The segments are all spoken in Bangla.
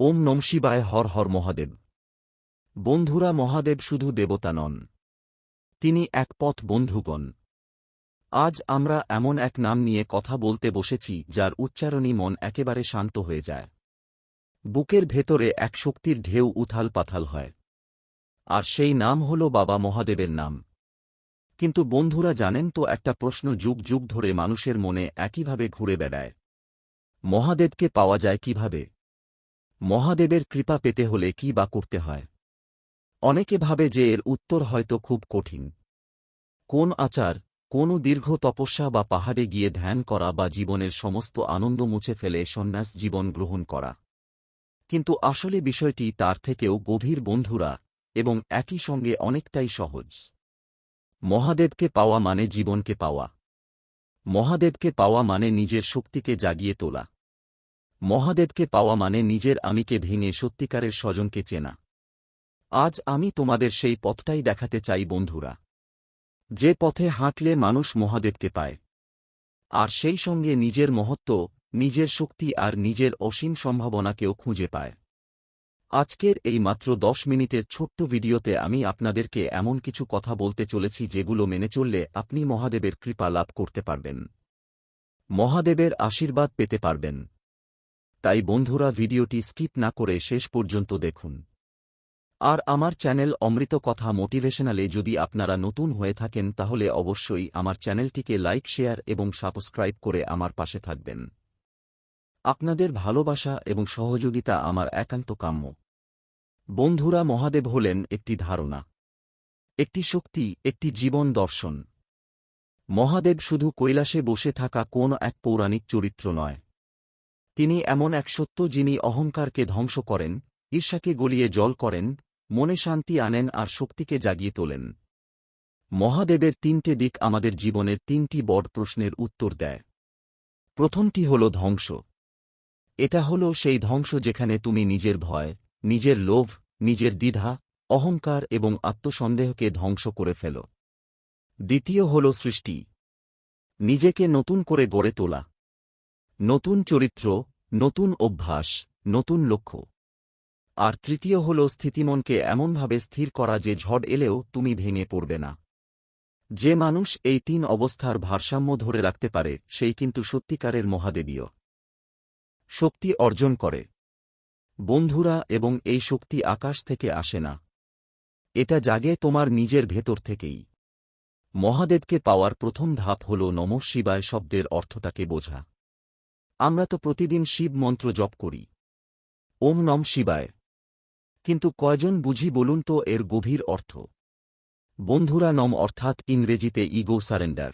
ওম নম শিবায় হর হর মহাদেব। বন্ধুরা, মহাদেব শুধু দেবতা নন, তিনি এক পথ বন্ধুগণ। আজ আমরা এমন এক নাম নিয়ে কথা বলতে বসেছি, যার উচ্চারণই মন একেবারে শান্ত হয়ে যায়। বুকের ভেতরে এক শক্তির ঢেউ উথাল পাথাল হয়। আর সেই নাম হল বাবা মহাদেবের নাম। কিন্তু বন্ধুরা, জানেন তো, একটা প্রশ্ন যুগ যুগ ধরে মানুষের মনে একইভাবে ঘুরে বেড়ায়। মহাদেবকে পাওয়া যায় কীভাবে? মহাদেবের কৃপা পেতে হলে কি বা করতে হয়? অনেকে ভাবে যে এর উত্তর হয়তো খুব কঠিন। কোন আচার, কোন দীর্ঘ তপস্যা বা পাহাড়ে গিয়ে ধ্যান করা বা জীবনের সমস্ত আনন্দ মুছে ফেলে সন্ন্যাস জীবন গ্রহণ করা। কিন্তু আসলে বিষয়টি তার থেকেও গভীর বন্ধুরা এবং একই সঙ্গে অনেকটাই সহজ। মহাদেবকে পাওয়া মানে জীবনকে পাওয়া। মহাদেবকে পাওয়া মানে নিজের শক্তিকে জাগিয়ে তোলা। মহাদেবকে পাওয়া মানে নিজের আমিকে ভেঙে সত্যিকারের স্বজনকে চেনা। আজ আমি তোমাদের সেই পথটাই দেখাতে চাই বন্ধুরা। যে পথে হাঁটলে মানুষ মহাদেবকে পায়। আর সেই সঙ্গে নিজের মহত্ব, নিজের শক্তি আর নিজের অসীম সম্ভাবনাকেও খুঁজে পায়। আজকের এই মাত্র দশ মিনিটের ছোট্ট ভিডিওতে আমি আপনাদেরকে এমন কিছু কথা বলতে চলেছি যেগুলো মেনে চললে আপনি মহাদেবের কৃপা লাভ করতে পারবেন। মহাদেবের আশীর্বাদ পেতে পারবেন। তাই বন্ধুরা ভিডিওটি স্কিপ না করে শেষ পর্যন্ত দেখুন। আর আমার চ্যানেল অমৃত কথা মোটিভেশনালে যদি আপনারা নতুন হয়ে থাকেন তাহলে অবশ্যই আমার চ্যানেলটিকে লাইক, শেয়ার এবং সাবস্ক্রাইব করে আমার পাশে থাকবেন। আপনাদের ভালোবাসা এবং সহযোগিতা আমার একান্ত কাম্য। বন্ধুরা মহাদেব হলেন একটি ধারণা, একটি শক্তি, একটি জীবন দর্শন। মহাদেব শুধু কৈলাসে বসে থাকা কোন এক পৌরাণিক চরিত্র নয় তিনি এমন এক সত্য যিনি অহংকারকে ধ্বংস করেন, ঈর্ষাকে গলিয়ে জল করেন, মনে শান্তি আনেন আর শক্তিকে জাগিয়ে তোলেন। মহাদেবের তিনটে দিক আমাদের জীবনের তিনটি বড় প্রশ্নের উত্তর দেয়। প্রথমটি হল ধ্বংস। এটা হল সেই ধ্বংস যেখানে তুমি নিজের ভয়, নিজের লোভ, নিজের দ্বিধা, অহংকার এবং আত্মসন্দেহকে ধ্বংস করে ফেল। দ্বিতীয় হল সৃষ্টি। নিজেকে নতুন করে গড়ে তোলা। নতুন চরিত্র, নতুন অভ্যাস, নতুন লক্ষ্য। আর তৃতীয় হল স্থিতিমনকে এমনভাবে স্থির করা যে ঝড় এলেও তুমি ভেঙে পড়বে না। যে মানুষ এই তিন অবস্থার ভারসাম্য ধরে রাখতে পারে, সেই কিন্তু সত্যিকারের মহাদেবীয়। শক্তি অর্জন করে। বন্ধুরা, এবং এই শক্তি আকাশ থেকে আসে না। এটা জাগে তোমার নিজের ভেতর থেকেই। মহাদেবকে পাওয়ার প্রথম ধাপ হল নম শিবায় শব্দের অর্থটাকে বোঝা। আমরা তো প্রতিদিন শিব মন্ত্র জপ করি। ওম নম শিবায়। কিন্তু কয়জন বুঝি বলুন তো এর গভীর অর্থ? বন্ধুরা নম অর্থাৎ ইংরেজিতে ইগো সারেন্ডার।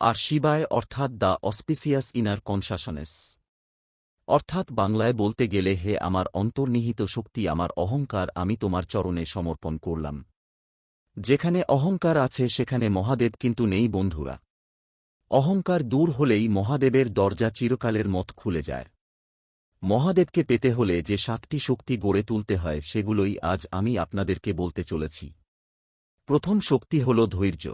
আর শিবায় অর্থাৎ দ্য অসপিসিয়াস ইনার কনশাসনেস অর্থাৎ বাংলায় বলতে গেলে হে আমার অন্তর্নিহিত শক্তি আমার অহংকার আমি তোমার চরণে সমর্পণ করলাম। যেখানে অহংকার আছে সেখানে মহাদেব কিন্তু নেই বন্ধুরা। অহংকার দূর হলেই মহাদেবের দরজা চিরকালের মত খুলে যায়। মহাদেবকে পেতে হলে যে সাতটি শক্তি গড়ে তুলতে হয়, সেগুলোই আজ আমি আপনাদেরকে বলতে চলেছি। প্রথম শক্তি হল ধৈর্য।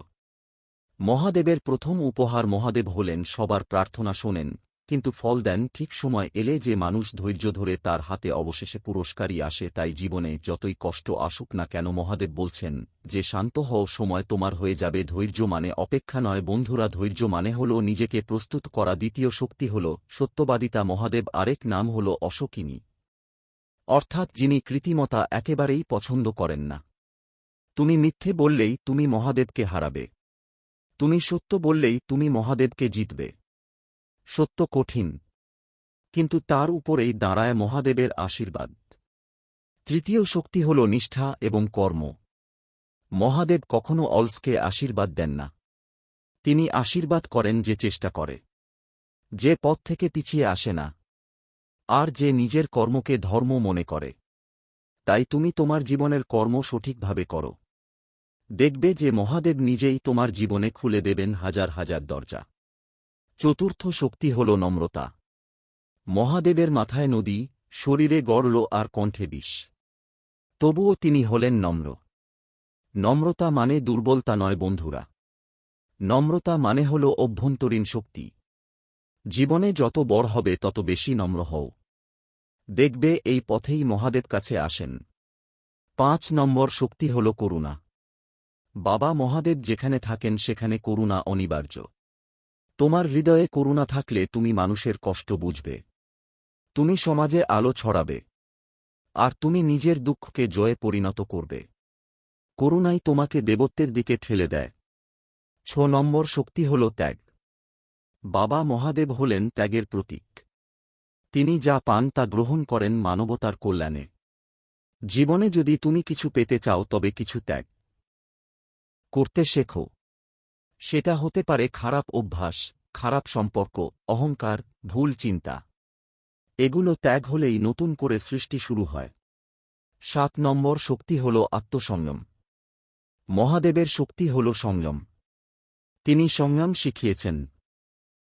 মহাদেবের প্রথম উপহার মহাদেব হলেন, সবার প্রার্থনা শোনেন কিন্তু ফল দেন ঠিক সময় এলে যে মানুষ ধৈর্য ধরে তার হাতে অবশেষে পুরস্কারই আসে তাই জীবনে যতই কষ্ট আসুক না কেন মহাদেব বলছেন, যে শান্ত হও, সময় তোমার হয়ে যাবে। ধৈর্য মানে অপেক্ষা নয়, বন্ধুরা, ধৈর্য মানে হল নিজেকে প্রস্তুত করা। দ্বিতীয় শক্তি হল সত্যবাদিতা। মহাদেব আরেক নাম হল অশোকিনী। অর্থাৎ যিনি কৃতিমতা একেবারেই পছন্দ করেন না। তুমি মিথ্যে বললেই তুমি মহাদেবকে হারাবে। তুমি সত্য বললেই তুমি মহাদেবকে জিতবে। সত্য কঠিন। কিন্তু তার উপরেই দাঁড়ায় মহাদেবের আশীর্বাদ। তৃতীয় শক্তি হল নিষ্ঠা এবং কর্ম। মহাদেব কখনো অলসকে আশীর্বাদ দেন না। তিনি আশীর্বাদ করেন যে চেষ্টা করে। যে পথ থেকে পিছিয়ে আসে না। আর যে নিজের কর্মকে ধর্ম মনে করে। তাই তুমি তোমার জীবনের কর্ম সঠিকভাবে করো। দেখবে যে মহাদেব নিজেই তোমার জীবনে খুলে দেবেন হাজার হাজার দরজা। চতুর্থ শক্তি হল নম্রতা। মহাদেবের মাথায় নদী, শরীরে গড়ল আর কণ্ঠে বিষ। তবুও তিনি হলেন নম্র। নম্রতা মানে দুর্বলতা নয় বন্ধুরা। নম্রতা মানে হল অভ্যন্তরীণ শক্তি। জীবনে যত বড় হবে, তত বেশি নম্র হও। দেখবে, এই পথেই মহাদেব কাছে আসেন। পাঁচ নম্বর শক্তি হল করুণা। বাবা মহাদেব যেখানে থাকেন, সেখানে করুণা অনিবার্য। তোমার হৃদয়ে করুণা থাকলে তুমি মানুষের কষ্ট বুঝবে। তুমি সমাজে আলো ছড়াবে। আর তুমি নিজের দুঃখকে জয়ে পরিণত করবে। করুণাই তোমাকে দেবত্বের দিকে ঠেলে দেয়। ছ নম্বর শক্তি হল ত্যাগ। বাবা মহাদেব হলেন ত্যাগের প্রতীক। তিনি যা পান তা গ্রহণ করেন মানবতার কল্যাণে। জীবনে যদি তুমি কিছু পেতে চাও তবে কিছু ত্যাগ। করতে শেখো। সেটা হতে পারে খারাপ অভ্যাস, খারাপ সম্পর্ক, অহংকার, ভুল চিন্তা। এগুলো ত্যাগ হলেই নতুন করে সৃষ্টি শুরু হয়। সাত নম্বর শক্তি হল আত্মসংযম। মহাদেবের শক্তি হল সংযম। তিনি সংযম শিখিয়েছেন।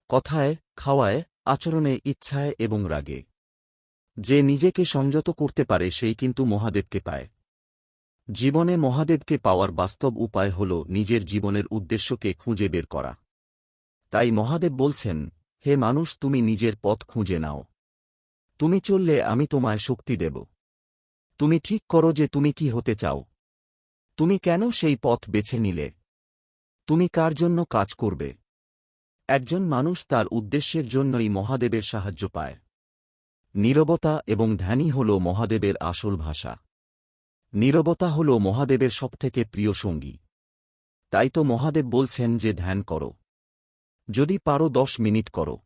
কথায়, খাওয়ায়, আচরণে ইচ্ছায় এবং রাগে। যে নিজেকে সংযত করতে পারে, সেই কিন্তু মহাদেবকে পায়। জীবনে মহাদেবকে পাওয়ার বাস্তব উপায় হল নিজের জীবনের উদ্দেশ্যকে খুঁজে বের করা। তাই মহাদেব বলছেন, হে মানুষ, তুমি নিজের পথ খুঁজে নাও। তুমি চললে আমি তোমায় শক্তি দেব। তুমি ঠিক করো যে তুমি কি হতে চাও। তুমি কেন সেই পথ বেছে নিলে? তুমি কার জন্য কাজ করবে? একজন মানুষ তার উদ্দেশ্যের জন্যই মহাদেবের সাহায্য পায়। নীরবতা এবং ধ্যানই হল মহাদেবের আসল ভাষা। নীরবতা হল মহাদেবের সবথেকে প্রিয় সঙ্গী। তাই তো মহাদেব বলছেন যে ধ্যান করো। যদি পারো দশ মিনিট করো।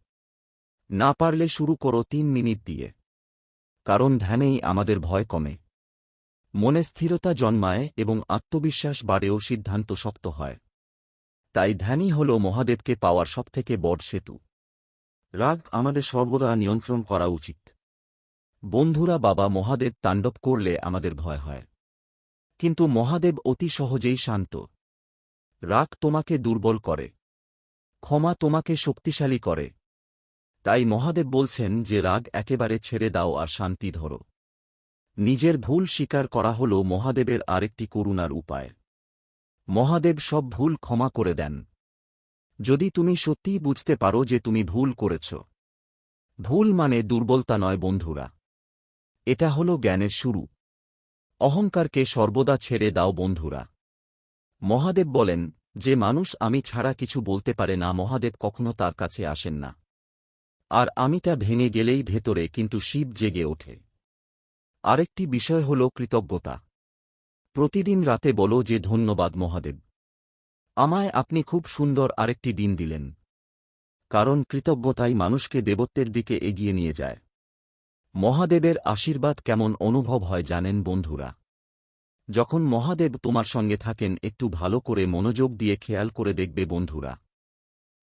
না পারলে শুরু করো তিন মিনিট দিয়ে। কারণ ধ্যানেই আমাদের ভয় কমে। মনে স্থিরতা জন্মায় এবং আত্মবিশ্বাস বাড়েও সিদ্ধান্ত শক্ত হয়। তাই ধ্যানই হল মহাদেবকে পাওয়ার সবথেকে বড় সেতু। রাগ আমাদের সর্বদা নিয়ন্ত্রণ করা উচিত। বন্ধুরা, বাবা মহাদেব তাণ্ডব করলে আমাদের ভয় হয়। কিন্তু মহাদেব অতি সহজেই শান্ত। রাগ তোমাকে দুর্বল করে। ক্ষমা তোমাকে শক্তিশালী করে। তাই মহাদেব বলছেন যে রাগ একেবারে ছেড়ে দাও আর শান্তি ধরো। নিজের ভুল স্বীকার করা হল মহাদেবের আরেকটি করুণার উপায়। মহাদেব সব ভুল ক্ষমা করে দেন। যদি তুমি সত্যিই বুঝতে পারো যে তুমি ভুল করেছ। ভুল মানে দুর্বলতা নয় বন্ধুরা। এটা হল জ্ঞানের শুরু। অহংকারকে সর্বদা ছেড়ে দাও বন্ধুরা। মহাদেব বলেন, যে মানুষ আমি ছাড়া কিছু বলতে পারে না, মহাদেব কখনো তার কাছে আসেন না। আর আমিটা ভেঙে গেলেই ভেতরে কিন্তু শিব জেগে ওঠে। আরেকটি বিষয় হল কৃতজ্ঞতা। প্রতিদিন রাতে বলো যে, ধন্যবাদ মহাদেব। আমায় আপনি খুব সুন্দর আরেকটি দিন দিলেন। কারণ কৃতজ্ঞতাই মানুষকে দেবত্বের দিকে এগিয়ে নিয়ে যায়। মহাদেবের আশীর্বাদ কেমন অনুভব হয় জানেন বন্ধুরা। যখন মহাদেব তোমার সঙ্গে থাকেন, একটু ভালো করে মনোযোগ দিয়ে খেয়াল করে দেখবে বন্ধুরা।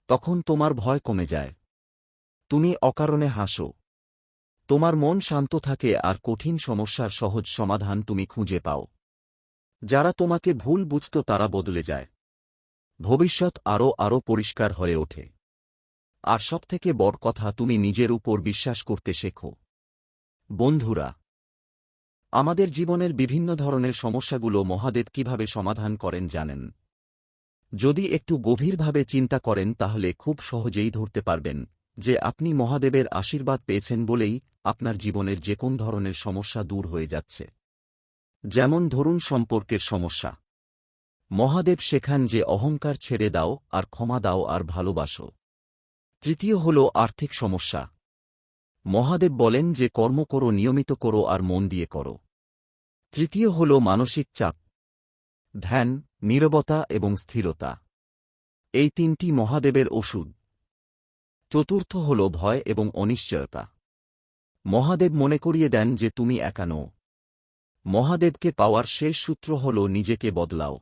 তখন তোমার ভয় কমে যায়। তুমি অকারণে হাসো। তোমার মন শান্ত থাকে আর কঠিন সমস্যার সহজ সমাধান তুমি খুঁজে পাও। যারা তোমাকে ভুল বুঝত তারা বদলে যায়। ভবিষ্যৎ আরও আরও পরিষ্কার হয়ে ওঠে। আর সবথেকে বড় কথা, তুমি নিজের উপর বিশ্বাস করতে শেখো। বন্ধুরা, আমাদের জীবনের বিভিন্ন ধরনের সমস্যাগুলো মহাদেব কীভাবে সমাধান করেন জানেন। যদি একটু গভীরভাবে চিন্তা করেন, তাহলে খুব সহজেই ধরতে পারবেন যে আপনি মহাদেবের আশীর্বাদ পেয়েছেন বলেই আপনার জীবনের যে কোন ধরনের সমস্যা দূর হয়ে যাচ্ছে। যেমন ধরুন, সম্পর্কের সমস্যা। মহাদেব শেখান যে অহংকার ছেড়ে দাও আর ক্ষমা দাও আর ভালোবাসো। তৃতীয় হল আর্থিক সমস্যা। মহাদেব বলেন যে কর্ম করো, নিয়মিত করো আর মন দিয়ে করো। তৃতীয় হল মানসিক চাপ, ধ্যান, নীরবতা এবং স্থিরতা। এই তিনটি মহাদেবের ওষুধ। চতুর্থ হল ভয় এবং অনিশ্চয়তা। মহাদেব মনে করিয়ে দেন যে তুমি একানো মহাদেবকে পাওয়ার শেষ সূত্র হল নিজেকে বদলাও।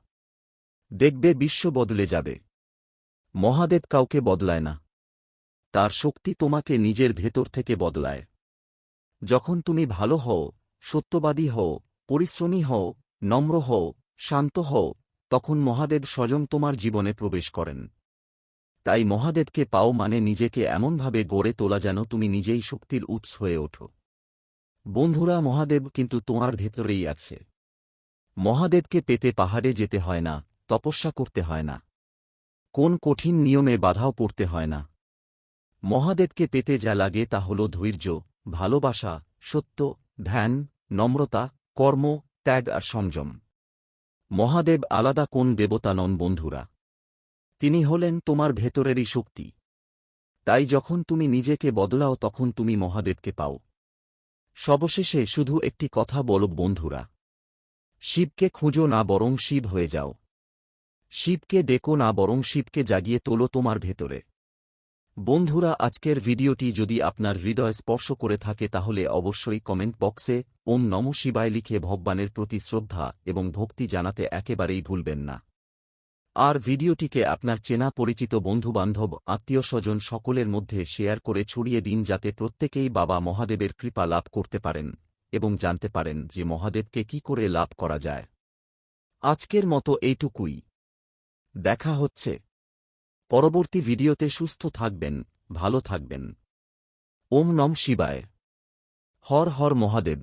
দেখবে বিশ্ব বদলে যাবে। মহাদেব কাউকে বদলায় না। তার শক্তি তোমাকে নিজের ভেতর থেকে বদলায়। যখন তুমি ভালো হও, সত্যবাদী হও, পরিশ্রমী হও, নম্র হও, শান্ত হও, তখন মহাদেব স্বয়ং তোমার জীবনে প্রবেশ করেন। তাই মহাদেবকে পাও মানে নিজেকে এমনভাবে গড়ে তোলা যেন তুমি নিজেই শক্তির উৎস হয়ে ওঠো। বন্ধুরা, মহাদেব কিন্তু তোমার ভেতরেই আছে। মহাদেবকে পেতে পাহাড়ে যেতে হয় না, তপস্যা করতে হয় না। কোন কঠিন নিয়মে বাধাও পড়তে হয় না। মহাদেবকে পেতে যা লাগে তা হল ধৈর্য, ভালোবাসা, সত্য, ধ্যান, নম্রতা, কর্ম, ত্যাগ আর সংযম। মহাদেব আলাদা কোন দেবতা নন বন্ধুরা। তিনি হলেন তোমার ভেতরেরই শক্তি। তাই যখন তুমি নিজেকে বদলাও তখন তুমি মহাদেবকে পাও। সবশেষে শুধু একটি কথা বল বন্ধুরা। শিবকে খুঁজো না বরং শিব হয়ে যাও। শিবকে ডেকো না বরং শিবকে জাগিয়ে তোলো তোমার ভেতরে। বন্ধুরা, আজকের ভিডিওটি যদি আপনার হৃদয় স্পর্শ করে থাকে, তাহলে অবশ্যই কমেন্ট বক্সে ওম নম শিবায় লিখে ভগবানের প্রতি শ্রদ্ধা এবং ভক্তি জানাতে একেবারেই ভুলবেন না। আর ভিডিওটিকে আপনার চেনা পরিচিত বন্ধুবান্ধব, আত্মীয় স্বজন সকলের মধ্যে শেয়ার করে ছড়িয়ে দিন, যাতে প্রত্যেকেই বাবা মহাদেবের কৃপা লাভ করতে পারেন এবং জানতে পারেন যে মহাদেবকে কি করে লাভ করা যায়। আজকের মতো এইটুকুই। দেখা হচ্ছে। পরবর্তী ভিডিওতে সুস্থ থাকবেন ভালো থাকবেন। ওম নম শিবায়। হর হর মহাদেব।